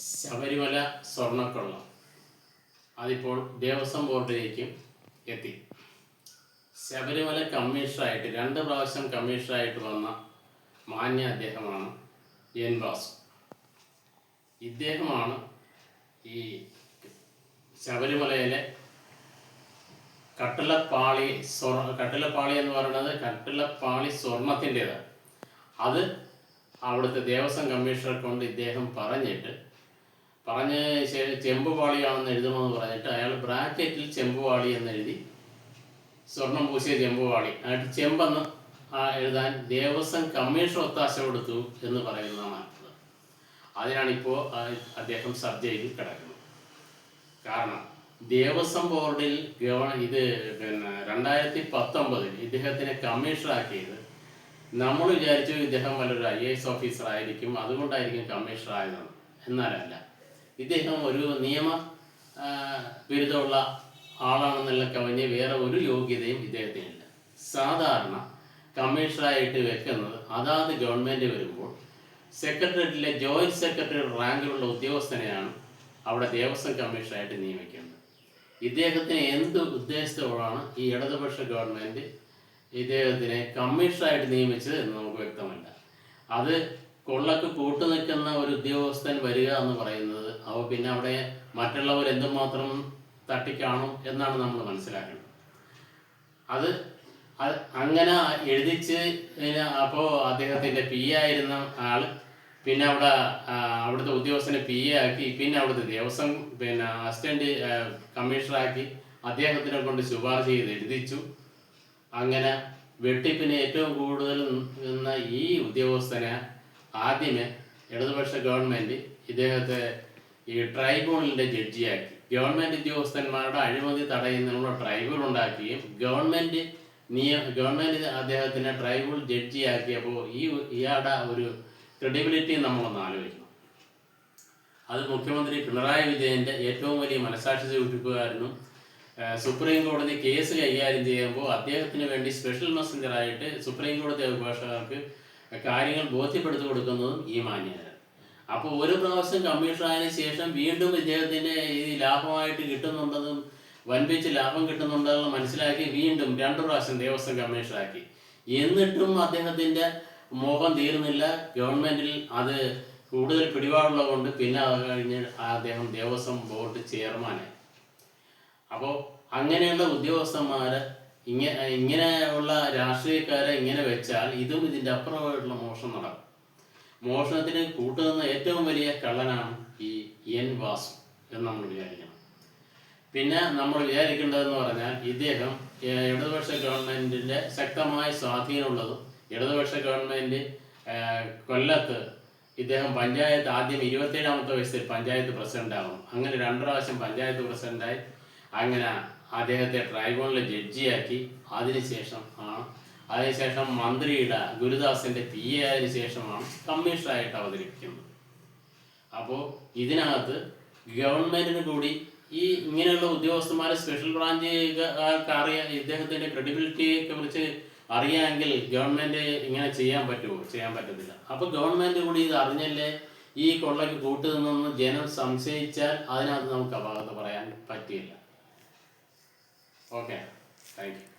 ശബരിമല സ്വർണക്കൊള്ള. അതിപ്പോൾ ദേവസ്വം ബോർഡിലേക്കും എത്തി. ശബരിമല കമ്മീഷണറായിട്ട് രണ്ട് പ്രാവശ്യം കമ്മീഷണറായിട്ട് വന്ന മാന്യ അദ്ദേഹമാണ് എൻ ബാസു. ഇദ്ദേഹമാണ് ഈ ശബരിമലയിലെ കട്ടിളപ്പാളി സ്വർണ കട്ടിളപ്പാളി എന്ന് പറയുന്നത് കട്ടിളപ്പാളി സ്വർണത്തിന്റെതാണ്. അത് അവിടുത്തെ ദേവസ്വം കമ്മീഷണർ കൊണ്ട് ഇദ്ദേഹം പറഞ്ഞിട്ട് പറഞ്ഞ് ചെമ്പുപാളിയാണെന്ന് എഴുതണമെന്ന് പറഞ്ഞിട്ട് അയാൾ ബ്രാക്കറ്റിൽ ചെമ്പുപാളി എന്ന് എഴുതി സ്വർണം പൂശിയ ചെമ്പുപാളി ആയിട്ട് ചെമ്പെന്ന് എഴുതാൻ ദേവസ്വം കമ്മീഷൻ ഒത്താശ കൊടുത്തു എന്ന് പറയുന്നതാണ്. അതിനാണിപ്പോൾ അദ്ദേഹം സബ് ജയിലിൽ കിടക്കുന്നത്. കാരണം ദേവസ്വം ബോർഡിൽ ഗവൺ ഇത് പിന്നെ രണ്ടായിരത്തി പത്തൊമ്പതിൽ ഇദ്ദേഹത്തിനെ കമ്മീഷണറാക്കിയത് നമ്മൾ വിചാരിച്ചു ഇദ്ദേഹം വല്ലൊരു ഐ എ എസ് ഓഫീസർ ആയിരിക്കും അതുകൊണ്ടായിരിക്കും കമ്മീഷണർ ആയതെന്ന് എന്നാലല്ല ഇദ്ദേഹം ഒരു നിയമ ബിരുദമുള്ള ആളാണെന്നുള്ള കവിഞ്ഞ് വേറെ ഒരു യോഗ്യതയും ഇദ്ദേഹത്തിനില്ല സാധാരണ കമ്മീഷണറായിട്ട് വെക്കുന്നത് അതാത് ഗവൺമെന്റ് വരുമ്പോൾ സെക്രട്ടേറിയറ്റിലെ ജോയിന്റ് സെക്രട്ടറി റാങ്കിലുള്ള ഉദ്യോഗസ്ഥനെയാണ് അവിടെ ദേവസ്വം കമ്മീഷണറായിട്ട് നിയമിക്കുന്നത്. ഇദ്ദേഹത്തിന് എന്ത് ഉദ്ദേശത്തോടാണ് ഈ ഇടതുപക്ഷ ഗവൺമെന്റ് ഇദ്ദേഹത്തിനെ കമ്മീഷണറായിട്ട് നിയമിച്ചത് എന്ന് നമുക്ക് വ്യക്തമല്ല. അത് കൊള്ളക്ക് കൂട്ടുനിൽക്കുന്ന ഒരു ഉദ്യോഗസ്ഥൻ വരിക എന്ന് പറയുന്നത് അവ പിന്നെ അവിടെ മറ്റുള്ളവർ എന്തുമാത്രം തട്ടിക്കാണും എന്നാണ് നമ്മൾ മനസ്സിലാക്കുന്നത് അത് അങ്ങനെ എഴുതിച്ച് അപ്പോൾ അദ്ദേഹത്തിന്റെ പി ആയിരുന്ന ആൾ പിന്നെ അവിടെ അവിടുത്തെ ഉദ്യോഗസ്ഥനെ പി എ ആക്കി പിന്നെ അവിടുത്തെ ദേവസ്വം പിന്നെ അസിസ്റ്റന്റ് കമ്മീഷണറാക്കി അദ്ദേഹത്തിനെ കൊണ്ട് ശുപാർശ ചെയ്ത് എഴുതിച്ചു. അങ്ങനെ വെട്ടിപ്പിന് ഏറ്റവും കൂടുതൽ നിന്ന ഈ ഉദ്യോഗസ്ഥനെ ആദ്യമേ ഇടതുപക്ഷ ഗവൺമെന്റ് ഇദ്ദേഹത്തെ ഈ ട്രൈബ്യൂണലിന്റെ ജഡ്ജിയാക്കി. ഗവൺമെന്റ് ഉദ്യോഗസ്ഥന്മാരുടെ അഴിമതി തടയുന്നതിനുള്ള ട്രൈബ്യൂണൽ ഉണ്ടാക്കുകയും ഗവൺമെന്റ് നിയ ഗവൺമെന്റ് അദ്ദേഹത്തിനെ ട്രൈബ്യൂണൽ ജഡ്ജിയാക്കിയപ്പോൾ ഈ ഇയാളുടെ ഒരു ക്രെഡിബിലിറ്റി നമ്മളൊന്ന് ആലോചിക്കണം. അത് മുഖ്യമന്ത്രി പിണറായി വിജയന്റെ ഏറ്റവും വലിയ മനസാക്ഷി ആ, സുപ്രീം കോടതി കേസ് കൈകാര്യം ചെയ്യുമ്പോൾ അദ്ദേഹത്തിന് വേണ്ടി സ്പെഷ്യൽ മെസ്സഞ്ചറായിട്ട് സുപ്രീം കോടതി അഭിഭാഷകർക്ക് കാര്യങ്ങൾ ബോധ്യപ്പെടുത്തി കൊടുക്കുന്നതും ഈ മാന്യനാണ് അപ്പോൾ ഒരു പ്രാവശ്യം കമ്മീഷൻ ആയതിനു ശേഷം വീണ്ടും ഇദ്ദേഹത്തിന് ഈ ലാഭമായിട്ട് കിട്ടുന്നുണ്ടെന്നും വൻപിച്ച് ലാഭം കിട്ടുന്നുണ്ടെന്ന് മനസ്സിലാക്കി വീണ്ടും രണ്ടു പ്രാവശ്യം ദേവസ്വം കമ്മീഷനാക്കി എന്നിട്ടും അദ്ദേഹത്തിന്റെ മോഹം തീരുന്നില്ല. ഗവൺമെന്റിൽ അത് കൂടുതൽ പിടിപാടുള്ളത് കൊണ്ട് പിന്നെ അത് കഴിഞ്ഞ് അദ്ദേഹം ദേവസ്വം ബോർഡ് ചെയർമാനായി. അപ്പോൾ അങ്ങനെയുള്ള ഉദ്യോഗസ്ഥന്മാരെ ഇങ്ങനെ ഇങ്ങനെയുള്ള രാഷ്ട്രീയക്കാരെ ഇങ്ങനെ വെച്ചാൽ ഇതും ഇതിന്റെ അപ്പുറമായിട്ടുള്ള മോഷണം നടക്കും. മോഷണത്തിന് കൂട്ടുനിന്ന ഏറ്റവും വലിയ കള്ളനാണ് ഈ എൻ വാസു എന്ന് നമ്മൾ വിചാരിക്കണം. പിന്നെ നമ്മൾ വിചാരിക്കേണ്ടതെന്ന് പറഞ്ഞാൽ ഇദ്ദേഹം ഇടതുപക്ഷ ഗവൺമെന്റിന്റെ ശക്തമായ സ്വാധീനമുള്ളതും ഇടതുപക്ഷ ഗവൺമെന്റ് ഏഹ്, കൊല്ലത്ത് ഇദ്ദേഹം പഞ്ചായത്ത് ആദ്യം ഇരുപത്തേഴാമത്തെ വയസ്സിൽ പഞ്ചായത്ത് പ്രസിഡന്റ് ആവും അങ്ങനെ രണ്ടു പ്രാവശ്യം പഞ്ചായത്ത് പ്രസിഡന്റായി. അങ്ങനെ അദ്ദേഹത്തെ ട്രൈബ്യൂണലിൽ ജഡ്ജിയാക്കി. അതിനുശേഷം ആണ് അതിനുശേഷം മന്ത്രിയുടെ ഗുരുദാസിന്റെ പി എ ആയതിനു ശേഷമാണ് കമ്മീഷണറായിട്ട് അവതരിപ്പിക്കുന്നത്. അപ്പോൾ ഇതിനകത്ത് ഗവൺമെന്റിന് കൂടി ഈ ഇങ്ങനെയുള്ള ഉദ്യോഗസ്ഥന്മാരെ സ്പെഷ്യൽ ബ്രാഞ്ച് അറിയാൻ ഇദ്ദേഹത്തിന്റെ ക്രെഡിബിലിറ്റിയെ കുറിച്ച് അറിയാമെങ്കിൽ ഗവൺമെന്റ് ഇങ്ങനെ ചെയ്യാൻ പറ്റുമോ? ചെയ്യാൻ പറ്റത്തില്ല. അപ്പോൾ ഗവൺമെന്റ് കൂടി ഇത് അറിഞ്ഞല്ലേ ഈ കൊള്ളയ്ക്ക് കൂട്ടുനിന്നെന്ന് ജനം സംശയിച്ചാൽ അതിനകത്ത് നമുക്ക് അപാകത പറയാൻ പറ്റില്ല ഓക്കെ താങ്ക് യു